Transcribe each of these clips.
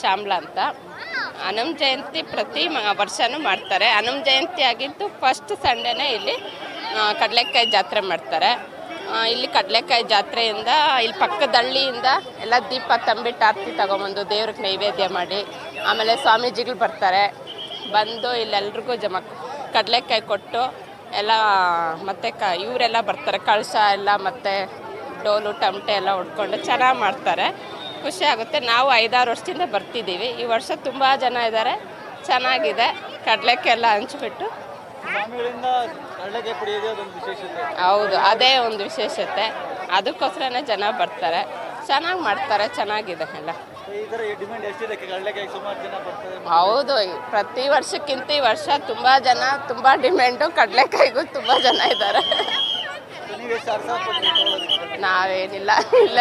ಶ್ಯಾಮ್ಲಾ ಅಂತ. ಹನುಮ ಜಯಂತಿ ಪ್ರತಿ ವರ್ಷನೂ ಮಾಡ್ತಾರೆ. ಹನುಮ ಜಯಂತಿ ಆಗಿದ್ದು ಫಸ್ಟ್ ಸಂಡೇನೇ ಇಲ್ಲಿ ಕಡಲೆಕಾಯಿ ಜಾತ್ರೆ ಮಾಡ್ತಾರೆ. ಇಲ್ಲಿ ಕಡಲೆಕಾಯಿ ಜಾತ್ರೆಯಿಂದ, ಇಲ್ಲಿ ಪಕ್ಕದ ಹಳ್ಳಿಯಿಂದ ಎಲ್ಲ ದೀಪ ತಂಬಿಟ್ಟು ಆರತಿ ತಗೊಂಬಂದು ದೇವ್ರಿಗೆ ನೈವೇದ್ಯ ಮಾಡಿ, ಆಮೇಲೆ ಸ್ವಾಮೀಜಿಗಳು ಬರ್ತಾರೆ. ಬಂದು ಇಲ್ಲೆಲ್ರಿಗೂ ಜಮ ಕಡಲೆಕಾಯಿ ಕೊಟ್ಟು ಎಲ್ಲ, ಮತ್ತೆ ಕ, ಇವರೆಲ್ಲ ಬರ್ತಾರೆ. ಕಳಶ ಎಲ್ಲ, ಮತ್ತೆ ಡೋಲು, ಟಮಟೆ ಎಲ್ಲ ಹೊಡ್ಕೊಂಡು ಚೆನ್ನಾಗಿ ಮಾಡ್ತಾರೆ. ಖುಷಿ ಆಗುತ್ತೆ. ನಾವು ಐದಾರು ವರ್ಷದಿಂದ ಬರ್ತಿದ್ದೀವಿ. ಈ ವರ್ಷ ತುಂಬ ಜನ ಇದ್ದಾರೆ. ಚೆನ್ನಾಗಿದೆ. ಕಡಲೆಕ್ಕೆಲ್ಲ ಎಲ್ಲ ಹಂಚ್ಬಿಟ್ಟು ಹೌದು ಅದೇ ಒಂದು ವಿಶೇಷತೆ. ಅದಕ್ಕೋಸ್ಕರನೇ ಜನ ಬರ್ತಾರೆ. ಚೆನ್ನಾಗಿ ಮಾಡ್ತಾರೆ ಚೆನ್ನಾಗಿದೆ ಎಲ್ಲ. ಹೌದು ಪ್ರತಿ ವರ್ಷಕ್ಕಿಂತ ಈ ವರ್ಷ ತುಂಬ ಜನ ತುಂಬ ಡಿಮ್ಯಾಂಡು ಕಡಲೆಕಾಯಿಗೂ ತುಂಬ ಜನ ಇದ್ದಾರೆ. ನಾವೇನಿಲ್ಲ, ಇಲ್ಲ.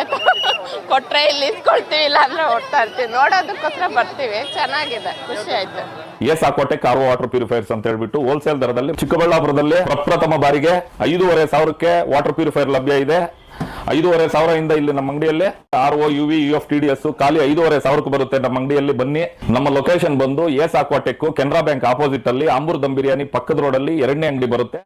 ಕೊಟ್ರೆ ಇಲ್ಲಿ ಇಸ್ಕೊಳ್ತೀವಿ ಇಲ್ಲ ಅಂದ್ರೆ ಓಡ್ತಾ ಇರ್ತೀವಿ. ನೋಡೋದಕ್ಕೋಸ್ಕರ ಬರ್ತೀವಿ. ಚೆನ್ನಾಗಿದೆ. ಖುಷಿ ಆಯ್ತು. S Hakote car water purifiers ಅಂತ ಹೇಳ್ಬಿಟ್ಟು ಹೋಲ್ಸೇಲ್ ದರದಲ್ಲಿ ಚಿಕ್ಕಬಳ್ಳಾಪುರದಲ್ಲಿ ಪ್ರಪ್ರಥಮ ಬಾರಿಗೆ ಐದೂವರೆ ಸಾವಿರಕ್ಕೆ ವಾಟರ್ ಪ್ಯೂರಿಫೈರ್ ಲಭ್ಯ ಇದೆ. ಐದೂವರೆ ಸಾವಿರದಿಂದ ಇಲ್ಲಿ ನಮ್ಮ ಅಂಗಡಿಯಲ್ಲಿ R O U V U F T D S ಖಾಲಿ ಐದೂವರೆ ಸಾವಿರಕ್ಕೆ ಬರುತ್ತೆ ನಮ್ಮ ಅಂಗಡಿಯಲ್ಲಿ. ಬನ್ನಿ. ನಮ್ಮ ಲೊಕೇಶನ್ ಬಂದು S Aquatech Canara bank opposite ಅಲ್ಲಿ ಆಂಬೂರ್ ದಮ್ ಬಿರಿಯಾನಿ ಪಕ್ಕದ ರೋಡ್ ಎರಡನೇ ಅಂಗಡಿ ಬರುತ್ತೆ.